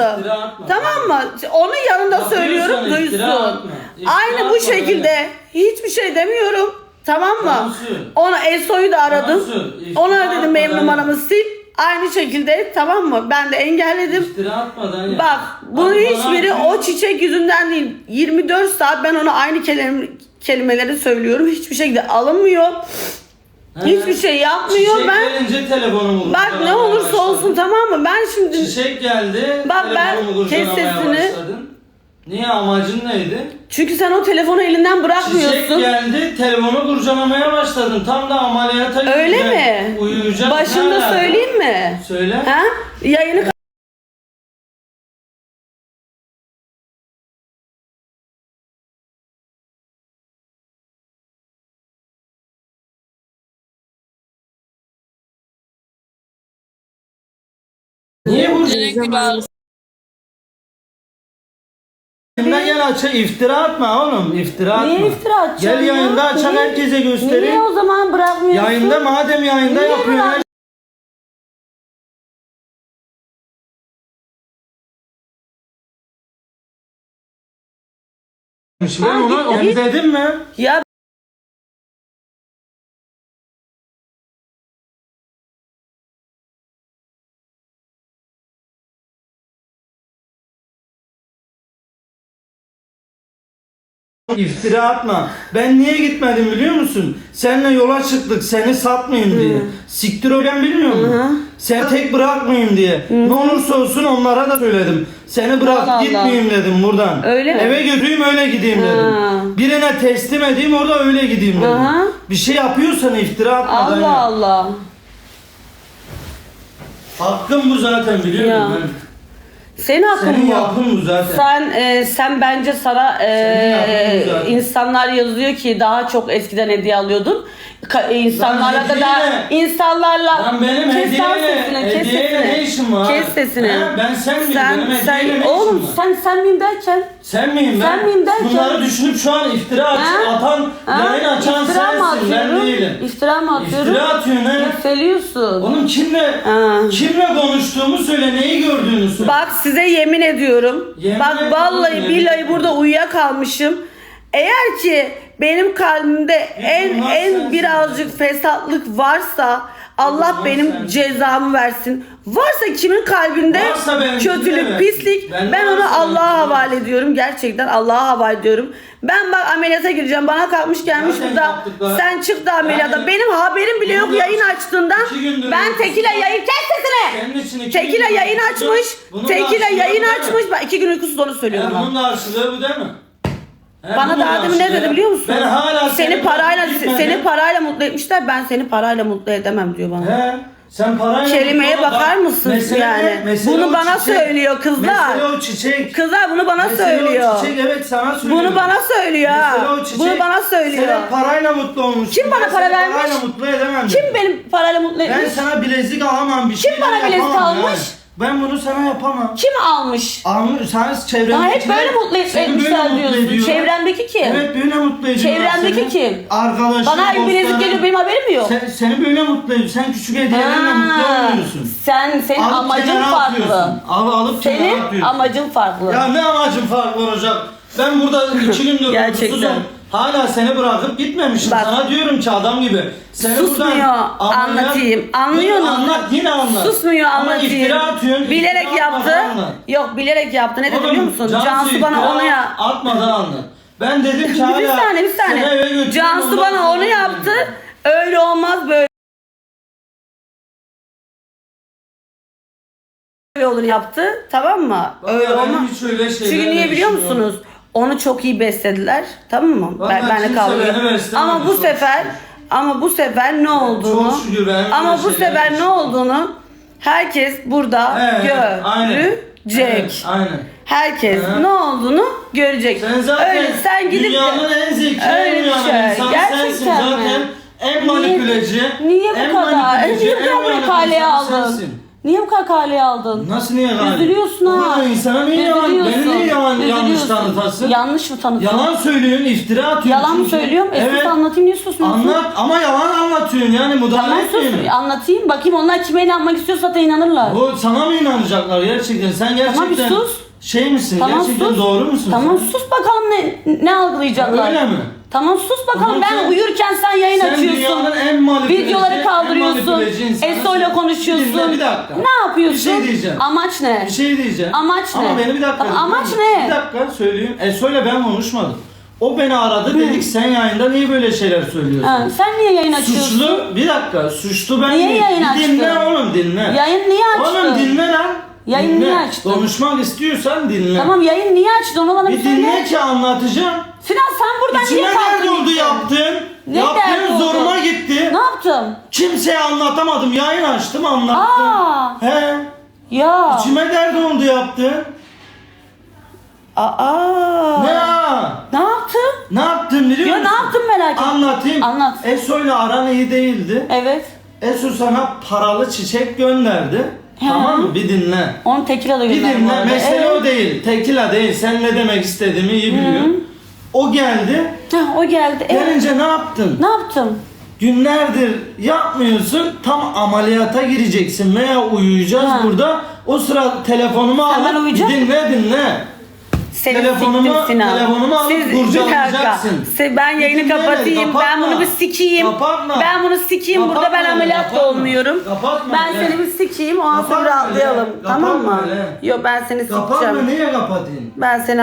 yaptı. atma. Tamam mı? Onun yanında Yapıyorsan söylüyorum iftira duysun. atma. İftira Aynı bu atma şekilde hiçbir şey demiyorum. Tamam mı? Tansu. Ona Eso'yu da aradım. Tansu, iftira Ona dedim benim atma numaramı sil. Aynı şekilde tamam mı? Ben de engelledim. İftira atmadan ya. Bak bunun Hadi bana hiçbiri atıyor. o çiçek yüzünden değil. 24 saat ben ona aynı kelime, kelimeleri söylüyorum. Hiçbir şekilde alınmıyor. Hiçbir şey yapmıyor. Çiçek ben gelince telefonu bulur. bak ne olursa olsun tamam mı? Ben şimdi Çiçek geldi. Bak ben kes kurcalamaya sesini. başladın. Niye amacın neydi? çünkü sen o telefonu elinden Çiçek bırakmıyorsun. geldi, telefonu kurcalamaya başladın. Tam da ameliyata Öyle mi? Uyuyacak. Başında söyleyeyim mi? Söyle. Ha? Yayını Niye? Teşekkürler. Yayında gel aça iftira atma oğlum iftira atma. Niye iftira atacağım Gel ya? yayında açan Niye? herkese göstereyim. Niye o zaman bırakmıyorsun? Yayında madem yayında Niye yapıyorsun. bırak- Ben onu git. dedim mi? Ya İftira atma. Ben niye gitmedim biliyor musun? Seninle yola çıktık seni satmayayım diye. Siktir o ben bilmiyor musun? Sen tek bırakmayayım diye. Ne olursa olsun onlara da söyledim. Seni bırak Allah Allah. gitmeyeyim dedim buradan. Öyle mi? Eve götüreyim öyle gideyim Ha. dedim. Birine teslim edeyim orada öyle gideyim dedim. Aha. Bir şey yapıyorsan iftira atmadan Allah yap. Allah. Hakkım bu zaten biliyor Ya. musun? Senin hakkın Senin bu. yapın bu zaten. Sen e, sen bence sana e, Senin yaptığın zaten. insanlar yazıyor ki daha çok eskiden hediye alıyordun. Ka- e, insanlarla da hediyeyle- da insanlarla Lan benim Kes lan hediyeyle, sesini, kes hediyeyle sesini. Var? Kes sesini. He, ben sen miyim? Sen, benim sen, oğlum var? sen sen miyim derken Sen miyim ben? Sen miyim derken? Bunları düşünüp şu an iftira Ha? atan, Ha? yayın açan İftira mı sensin ben atıyorum? değilim. İftira mı atıyorum? İftira atıyorsun he. Yükseliyorsun. Oğlum kimle, Ha. kimle konuştuğumu söyle, neyi gördüğünü söyle. Bak size yemin ediyorum. Yemin bak ediyorum, vallahi yemin billahi burada uyuyakalmışım. Eğer ki benim kalbimde en en birazcık fesatlık varsa Allah benim sensin. cezamı versin. Varsa kimin kalbinde Varsa kötülük, versin. pislik Bende ben onu Allah'a havale ediyorum. Gerçekten Allah'a havale ediyorum. Ben bak ameliyata gireceğim. Bana kalmış gelmiş Zaten burada. yaptık. Sen çık da ameliyata. Yani- benim haberim bile yok yayın gündür Ben tekile yayın kes sesini. Tekila yayın açmış. Tekila yayın açmış. Bak iki gün uykusuz onu söylüyorum. Ya ama. bunun karşılığı bu değil mi? He, Bana daha demin ne dedi biliyor musun? Ben hala seni parayla gitmedim. seni parayla mutlu etmişler. Ben seni parayla mutlu edemem diyor bana. He, sen parayla Kelimeye bakar Bak, mısın mesele yani? Mesele Bunu bana çiçek. söylüyor kızlar. Mesele o çiçek. Kızlar bunu bana Mesele söylüyor. o çiçek evet sana söylüyor. Bunu bana söylüyor. Mesele o çiçek. Bunu bana söylüyor. Sen parayla mutlu olmuşsun. Kim bana Ben para vermiş? Parayla mutlu edemem. Kim benim parayla mutlu Ben etmiş? sana bilezik alamam bir şey bana bilezik almış? Ben bunu sana yapamam. Kim almış? Almış, sen çevremdekiler... Bana hep böyle mutlu et- seni böyle etmişler mutlu diyorsun. ediyorlar. Çevremdeki kim? Evet böyle mutlu ediyorlar Çevremdeki seni. kim? Arkadaşın, Bana bir bilezik dostların. geliyor benim haberim mi yok? Sen, seni böyle mutlu ediyor. Sen küçük hediyelerle mutlu Ha, olmuyorsun. Sen senin Alıp amacın kenara farklı. Al, alıp kenara Senin atıyorsun. amacın farklı. Ya ne amacın farklı olacak? Ben burada iki gündür Gerçekten. uykusuzum. Hala seni bırakıp gitmemişim. Bak. Sana diyorum ki adam gibi. Seni Susmuyor, buradan ameliyat- anlatayım. Anlıyor musun? Anlat yine anlat. Susmuyor Ama anlatayım. iftira atıyorsun. bilerek iftira yaptı. atmadan anlat. Yok bilerek yaptı. Ne dedi Oğlum, biliyor musun? Cansu Cansu bana iftira onu ya. Atmadan anlat. Ben dedim ki hala bir saniye bir seni eve saniye. götüreyim, Cansu ondan bana sonra onu gideyim yaptı. Öyle olmaz böyle. Öyle olur yaptı. Tamam mı? Bak öyle benim olmaz. hiç öyle şeylerle Çünkü niye biliyor yok. musunuz? Onu çok iyi beslediler. Tamam mı? Vallahi Ben, benle kimse kavga. beni beslemedi, Ama bu sefer ama bu sefer ne olduğunu Çok şükür ben ama böyle bu şeyler sefer ne olduğunu herkes burada Evet, aynen. görecek. Evet, aynen. Herkes Hı. ne olduğunu görecek. Sen zaten Öyle sen gidip de- dünyanın en zeki, en bir şey. insanı Gerçekten sensin. mi? Zaten en manipüleci. Niye bu en kadar? Niye bu kadar kaleye insanı aldın? sensin. Niye bu kadar kaleye aldın? Nasıl niye yalan? Üzülüyorsun ha. kadar insana niye yalan? Beni niye yalan, yanlış tanıtasın? Yanlış mı tanıtıyorsun? Yalan söylüyorsun, iftira atıyorsun. Yalan mı söylüyorum? E sus Evet. anlatayım niye susmuyorsun? Anlat ama yalan anlatıyorsun yani müdahale Tamam sus etmiyorsun. anlatayım. Bakayım onlar kime inanmak istiyorsa da inanırlar. Bu sana mı inanacaklar gerçekten? Sen gerçekten Tamam, sus. şey misin? Tamam gerçekten sus. doğru musun? Tamam sen? sus bakalım ne ne algılayacaklar. Öyle mi? Tamam sus bakalım. Ama ben sen- uyurken sen yayın Sen açıyorsun. dünyanın en manipüleci, Videoları en kaldırıyorsun. manipüleci ile konuşuyorsun. Dinle bir dakika. Ne yapıyorsun? Bir şey diyeceğim. Amaç ne? Bir şey diyeceğim. Amaç Ama ne? beni bir dakika. Amaç dinle. ne? Bir dakika söyleyeyim. Eso'yla ben konuşmadım. O beni aradı dedik sen yayında niye böyle şeyler söylüyorsun? Ha, sen niye yayın açıyorsun? Suçlu bir dakika suçlu ben Niye yayın Bir dinle açtın? oğlum dinle. Yayın niye açtın? Oğlum dinle lan. Yayın Dinle. niye açtın? Konuşmak istiyorsan dinle. Tamam yayın niye açtın onu bana bir Bir dinle söyle. ki anlatacağım. Sinan sen buradan İçime niye dert kalktın oldu gittin? yaptın. Ne dert yaptın oldu? zoruma gitti. Ne yaptım? Kimseye anlatamadım. Yayın açtım anlattım. Aa, He. ya. İçime dert oldu yaptın. Aa. Ne ya? Ne yaptın? Ne yaptın biliyor Ya musun? ne yaptın merak ettim. Anlatayım. Anlat. Eso'yla aran iyi değildi. Evet. Eso sana paralı çiçek gönderdi. He. Tamam mı? Bir dinle. Onu tekila da Bir gönderdim bu dinle. arada. Mesele Evet. o değil. Tekila değil. Sen ne demek istediğimi iyi biliyorsun. O geldi. Heh, o geldi. Evet. Gelince ne yaptın? Ne yaptım? Günlerdir yapmıyorsun. Tam ameliyata gireceksin veya uyuyacağız Ha. burada. O sıra telefonumu ben alıp dinle dinle. Seni Telefonumu- siktim Sinan. telefonumu alıp bir kurcalayacaksın. dakika. Se- Ben yayını dinle, kapatayım. Ben kapatma. bunu bir sikeyim. Kapatma. Ben bunu sikeyim. Burada Kapatma, ben ameliyat da kapatma. olmuyorum. Kapatma, Ben öyle. seni bir sikeyim. O an sonra Kapatma, öyle. Tamam mı? Kapatma, öyle. Yok ben seni Kapatma sikeceğim. niye kapatayım? Ben seni